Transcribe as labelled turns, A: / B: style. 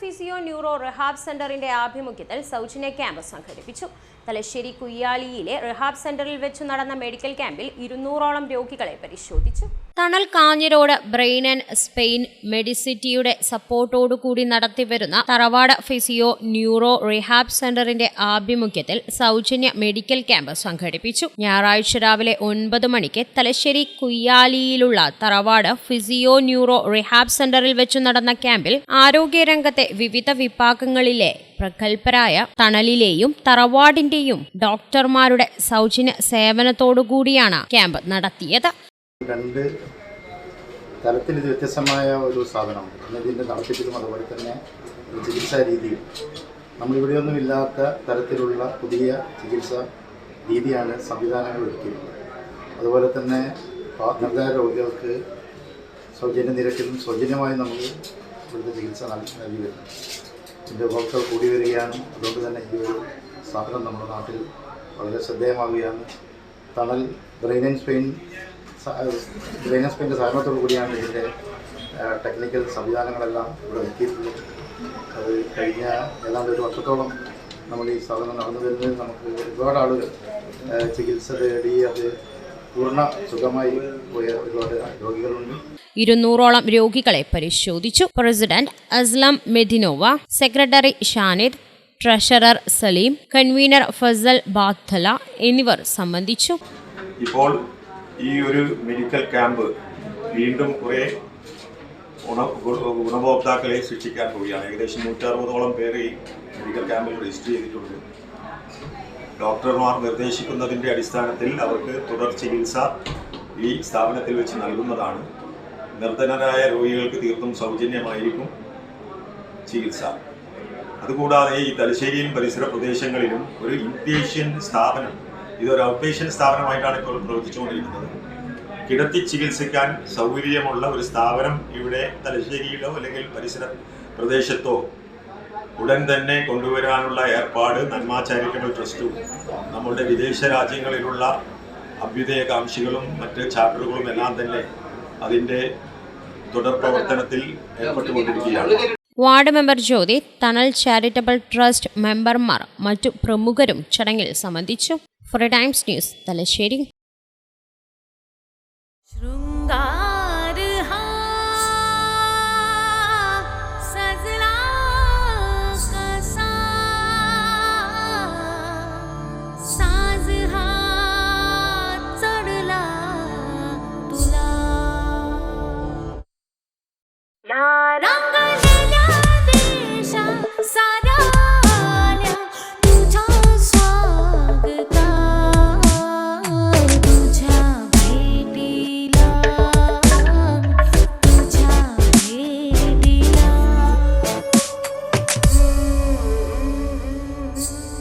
A: Physio neuro Rehab സെന്ററിന്റെ ആഭിമുഖ്യത്തിൽ സൗജന്യ ക്യാമ്പ് സംഘടിപ്പിച്ചു. തലശ്ശേരി കുയ്യാലിയിലെ റിഹാബ് സെന്ററിൽ വെച്ച് നടന്ന മെഡിക്കൽ ക്യാമ്പിൽ ഇരുന്നൂറോളം രോഗികളെ പരിശോധിച്ചു. തണൽ കാഞ്ഞിരോട് ബ്രെയിൻ ആൻഡ് സ്പെയിൻ മെഡിസിറ്റിയുടെ സപ്പോർട്ടോടുകൂടി നടത്തിവരുന്ന തറവാട് ഫിസിയോ ന്യൂറോ റിഹാബ് സെന്ററിന്റെ ആഭിമുഖ്യത്തിൽ സൗജന്യ മെഡിക്കൽ ക്യാമ്പ് സംഘടിപ്പിച്ചു. ഞായറാഴ്ച രാവിലെ ഒൻപത് മണിക്ക് തലശ്ശേരി കുയ്യാലിയിലുള്ള തറവാട് ഫിസിയോ ന്യൂറോ റിഹാബ് സെന്ററിൽ വെച്ചു നടന്ന ക്യാമ്പിൽ ആരോഗ്യരംഗത്തെ വിവിധ വിഭാഗങ്ങളിലെ പ്രഗത്ഭരായ തണലിലെയും തറവാടിന്റെയും ഡോക്ടർമാരുടെ സൗജന്യ സേവനത്തോടുകൂടിയാണ് ക്യാമ്പ് നടത്തിയത്.
B: രണ്ട് തലത്തിൽ ഇത് വ്യത്യസ്തമായ ഒരു സാധനമാണ്. ഇതിന്റെ നടത്തിപ്പിലും അതുപോലെ തന്നെ ചികിത്സാ രീതിയും. നമ്മളിവിടെയൊന്നും ഇല്ലാത്ത തരത്തിലുള്ള പുതിയ ചികിത്സാ രീതിയാണ് സംവിധാനങ്ങൾ ഒരുക്കിയിട്ടുള്ളത്. അതുപോലെ തന്നെ പാ- രോഗികൾക്ക് സൗജന്യ നിരക്കിലും സൗജന്യമായി നമുക്ക് ഇവിടുത്തെ ചികിത്സ നൽകി വരുന്നു ഇതിന്റെ ഉപഭോക്താവ് കൂടി വരികയാണ്. അതുകൊണ്ട് തന്നെ ഈ ഒരു സാധനം നമ്മുടെ നാട്ടിൽ വളരെ ശ്രദ്ധേയമാവുകയാണ്. Thanal brain and spine and സഹകരണത്തോടു കൂടിയാണ് ഇതിന്റെ ടെക്നിക്കൽ സംവിധാനങ്ങളെല്ലാം ഇവിടെ എത്തിയിട്ടുള്ളത് അത് കഴിഞ്ഞ ഏതാണ്ട് ഒരു വർഷത്തോളം നമ്മൾ ഈ സ്ഥാപനം നടന്നു വരുന്നതിൽ നമുക്ക് ഒരുപാട് ആളുകൾ ചികിത്സ തേടി അത് പൂർണ സുഖമായി പോയ ഒരുപാട് രോഗികളുണ്ട്.
A: ഇരുന്നൂറോളം രോഗികളെ പരിശോധിച്ചു. President Aslam മെദിനോവ secretary Shanid treasurer Saleem convener Fazal Bathala എന്നിവർ സംബന്ധിച്ചു.
C: ഇപ്പോൾ ഈ ഒരു മെഡിക്കൽ ക്യാമ്പ് വീണ്ടും കുറേ ഗുണ ഗുണഭോക്താക്കളെ സൃഷ്ടിക്കാൻ പോവുകയാണ്. ഏകദേശം നൂറ്ററുപതോളം പേര് ഈ മെഡിക്കൽ ക്യാമ്പിൽ രജിസ്റ്റർ ചെയ്തിട്ടുണ്ട്. ഡോക്ടർമാർ നിർദ്ദേശിക്കുന്നതിന്റെ അടിസ്ഥാനത്തിൽ അവർക്ക് തുടർ ചികിത്സ ഈ സ്ഥാപനത്തിൽ വെച്ച് നൽകുന്നതാണ്. നിർധനരായ രോഗികൾക്ക് തീർത്തും സൗജന്യമായിരിക്കും ചികിത്സ. അതുകൂടാതെ ഈ തലശ്ശേരിയും പരിസര പ്രദേശങ്ങളിലും ഒരു ഇൻപേഷ്യൻ സ്ഥാപനം ഇതൊരു ഔട്ട്പേഷ്യൻ സ്ഥാപനമായിട്ടാണ് ഇപ്പോൾ പ്രവർത്തിച്ചുകൊണ്ടിരിക്കുന്നത്. കിടത്തി ചികിത്സിക്കാൻ സൗകര്യമുള്ള ഒരു സ്ഥാപനം ഇവിടെ തലശ്ശേരിയിലോ അല്ലെങ്കിൽ പരിസര പ്രദേശത്തോ ഉടൻ തന്നെ കൊണ്ടുവരാനുള്ള ഏർപ്പാട് നന്മ ചാരിറ്റബിൾ ട്രസ്റ്റും നമ്മളുടെ വിദേശ രാജ്യങ്ങളിലുള്ള അഭ്യുദയകാംക്ഷികളും മറ്റ് ചാപ്റ്ററുകളും എല്ലാം തന്നെ അതിന്റെ തുടർ പ്രവർത്തനത്തിൽ ഏർപ്പെട്ടുകൊണ്ടിരിക്കുകയാണ്.
A: വാർഡ് മെമ്പർ ജ്യോതി തണൽ ചാരിറ്റബിൾ ട്രസ്റ്റ് മെമ്പർമാർ മറ്റു പ്രമുഖരും ചടങ്ങിൽ സംബന്ധിച്ചു. For a Times News, Tala sharing.